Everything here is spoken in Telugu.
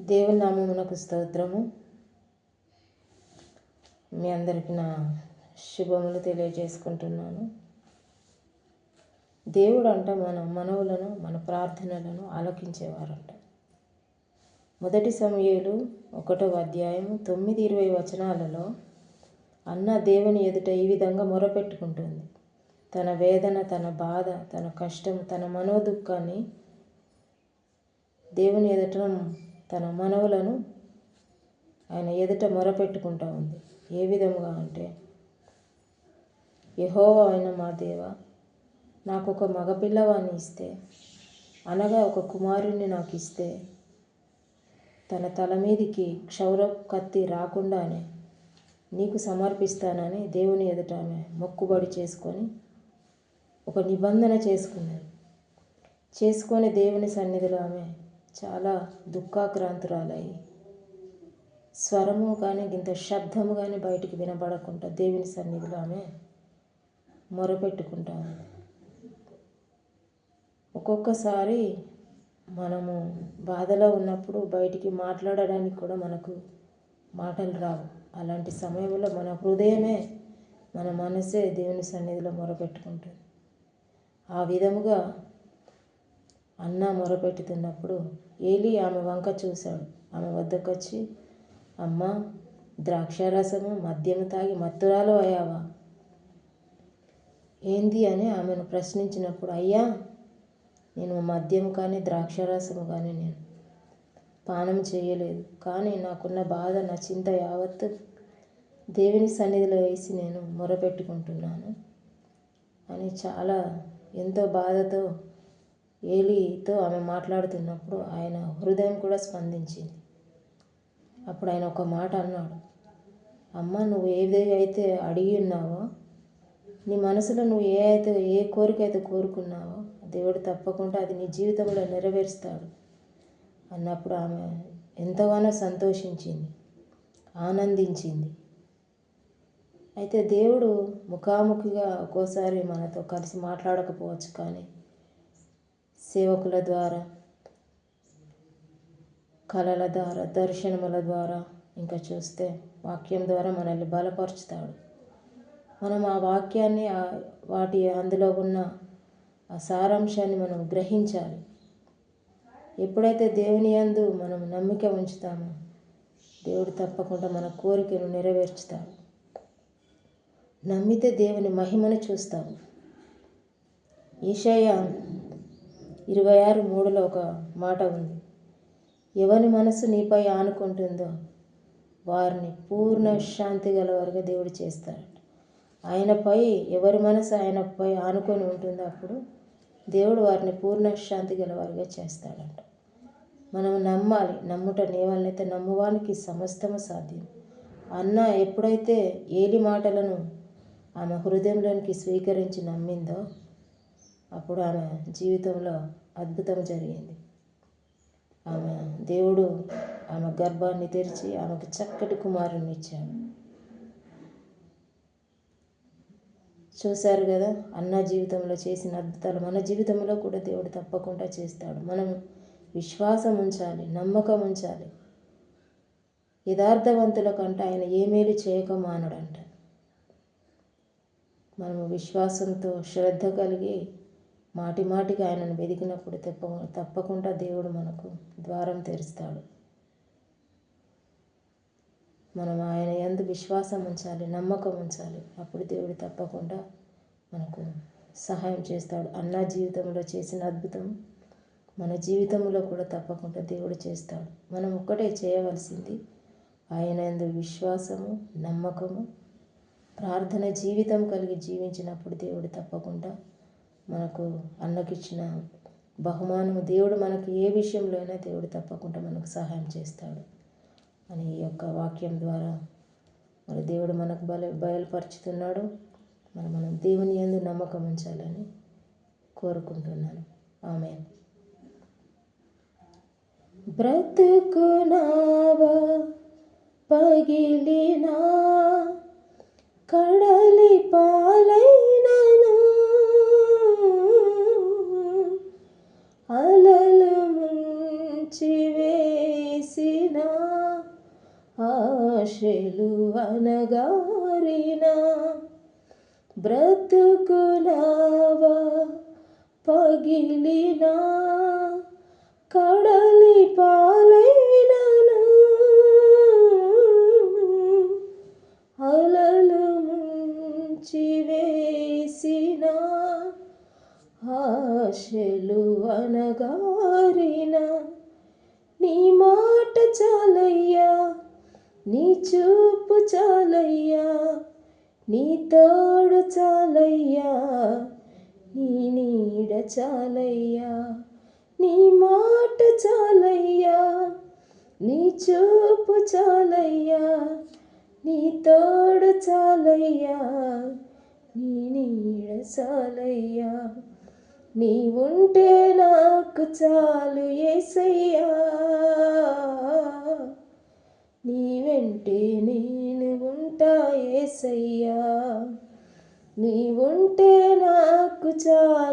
దేవునామమునకు స్తోత్రము. మీ అందరికి నా శుభములు తెలియజేసుకుంటున్నాను. దేవుడు అంట మన మనవులను మన ప్రార్థనలను ఆలోకించేవారంట. మొదటి సమయాలు ఒకటో అధ్యాయం తొమ్మిది ఇరవై వచనాలలో అన్న దేవుని ఎదుట ఈ విధంగా మొరపెట్టుకుంటుంది. తన వేదన తన బాధ తన కష్టం తన మనోదుఖాన్ని దేవుని ఎదుట తన మనవులను ఆయన ఎదుట మొరపెట్టుకుంటా ఉంది. ఏ విధముగా అంటే యహోవా అయిన మా దేవ నాకు ఒక మగపిల్లవాడిని ఇస్తే అనగా ఒక కుమారుణ్ణి నాకు ఇస్తే తన తల మీదికి క్షౌర కత్తి రాకుండానే నీకు సమర్పిస్తానని దేవుని ఎదుట ఆమె మొక్కుబడి చేసుకొని ఒక నిబంధన చేసుకున్నది. చేసుకొని దేవుని సన్నిధిలో ఆమె చాలా దుఃఖాక్రాంతురాలయ్యి. స్వరము కానీ ఇంత శబ్దము కానీ బయటికి వినబడకుండా దేవుని సన్నిధిలో ఆమె మొరపెట్టుకుంటాము ఒక్కొక్కసారి మనము బాధలో ఉన్నప్పుడు బయటికి మాట్లాడడానికి కూడా మనకు మాటలు రావు. అలాంటి సమయంలో మన హృదయమే మన మనసే దేవుని సన్నిధిలో మొరపెట్టుకుంటుంది. ఆ విధముగా అన్న మొరపెట్టుతున్నప్పుడు ఏలి ఆమె వంక చూశాడు. ఆమె వద్దకు వచ్చి అమ్మ ద్రాక్షారసము మద్యము తాగి మత్తురాలు అయ్యావా? ఏంది? అని ఆమెను ప్రశ్నించినప్పుడు అయ్యా నేను మద్యం కానీ ద్రాక్షారసము కానీ నేను పానం చేయలేదు. కానీ నాకున్న బాధ నా చింత యావత్తు దేవుని సన్నిధిలో వేసి నేను మొరపెట్టుకుంటున్నాను అని చాలా ఎంతో బాధతో ఏలితో ఆమె మాట్లాడుతున్నప్పుడు ఆయన హృదయం కూడా స్పందించింది. అప్పుడు ఆయన ఒక మాట అన్నాడు. అమ్మ నువ్వు ఏది అయితే అడిగి ఉన్నావో నీ మనసులో నువ్వు ఏ అయితే ఏ కోరిక అయితే కోరుకున్నావో దేవుడు తప్పకుండా అది నీ జీవితంలో నెరవేరుస్తాడు అన్నప్పుడు ఆమె ఎంతగానో సంతోషించింది ఆనందించింది. అయితే దేవుడు ముఖాముఖిగా ఒక్కోసారి మనతో కలిసి మాట్లాడకపోవచ్చు కానీ సేవకుల ద్వారా కళల ద్వారా దర్శనముల ద్వారా ఇంకా చూస్తే వాక్యం ద్వారా మనల్ని బలపరుచుతాడు. మనం ఆ వాక్యాన్ని వాటి అందులో ఉన్న ఆ సారాంశాన్ని మనం గ్రహించాలి. ఎప్పుడైతే దేవుని యందు మనం నమ్మిక ఉంచుతామో దేవుడు తప్పకుండా మన కోరికను నెరవేర్చుతాడు. నమ్మితే దేవుని మహిమను చూస్తాము. ఈషయ ఇరవై ఆరు మూడులో ఒక మాట ఉంది. ఎవరి మనసు నీపై ఆనుకుంటుందో వారిని పూర్ణ శాంతి గలవారుగా దేవుడు చేస్తాడు ఆయనపై ఎవరి మనసు ఆయనపై ఆనుకొని ఉంటుందో అప్పుడు దేవుడు వారిని పూర్ణ శాంతి గలవారుగా చేస్తాడంట. మనం నమ్మాలి నమ్ముట నేవలనైతే నమ్మువానికి సమస్తము సాధ్యం. అన్న ఎప్పుడైతే ఏలి మాటలను ఆమె హృదయంలోనికి స్వీకరించి నమ్మిందో అప్పుడు ఆమె జీవితంలో అద్భుతం జరిగింది. ఆమె దేవుడు ఆమె గర్భాన్ని తెరిచి ఆమెకు చక్కటి కుమారుని ఇచ్చాడు. చూశారు కదా అన్న జీవితంలో చేసిన అద్భుతాలు మన జీవితంలో కూడా దేవుడు తప్పకుండా చేస్తాడు. మనం విశ్వాసం ఉంచాలి నమ్మకం ఉంచాలి. యథార్థవంతుల కంటే ఆయన ఏ మేలు చేయక మానడంట. మనము విశ్వాసంతో శ్రద్ధ కలిగి మాటి మాటికి ఆయనను వెదికినప్పుడు తప్ప తప్పకుండా దేవుడు మనకు ద్వారం తెరుస్తాడు. మనం ఆయన ఎందు విశ్వాసం ఉంచాలి నమ్మకం ఉంచాలి. అప్పుడు దేవుడు తప్పకుండా మనకు సహాయం చేస్తాడు. అన్న జీవితంలో చేసిన అద్భుతం మన జీవితంలో కూడా తప్పకుండా దేవుడు చేస్తాడు. మనం ఒక్కటే చేయవలసింది ఆయన ఎందు విశ్వాసము నమ్మకము ప్రార్థన జీవితం కలిగి జీవించినప్పుడు దేవుడు తప్పకుండా మనకు అన్నకిచ్చిన బహుమానము. దేవుడు మనకి ఏ విషయంలో అయినా దేవుడు తప్పకుండా మనకు సహాయం చేస్తాడు అని ఈ యొక్క వాక్యం ద్వారా మరి దేవుడు మనకు బల బయలుపరుచుతున్నాడు. మరి మనం దేవుని ఎందు నమ్మకం ఉంచాలని కోరుకుంటున్నాను. ఆమె బ్రతుకునావా పగిలినా అలలు ముంచి వేసిన ఆశలు అనగారిన బ్రతుకునావా పగిలిన కడలి పాలైనను. అలలు ముంచి ఆశలు అనగారిన నీ మాట చాలయ్యా నీ చూపు చాలయ్యా నీ తోడు చాలయ్యా నీ నీడ చాలయ్యా నీ మాట చాలయ్యా నీ చూపు చాలయ్యా నీ తోడు చాలయ్యా నీ నీడ చాలయ్యా. నీ ఉంటే నాకు చాలు ఏసయ్యా. నీ వెంటే నేను ఉంటా ఏసయ్యా. నీ ఉంటే నాకు చాలు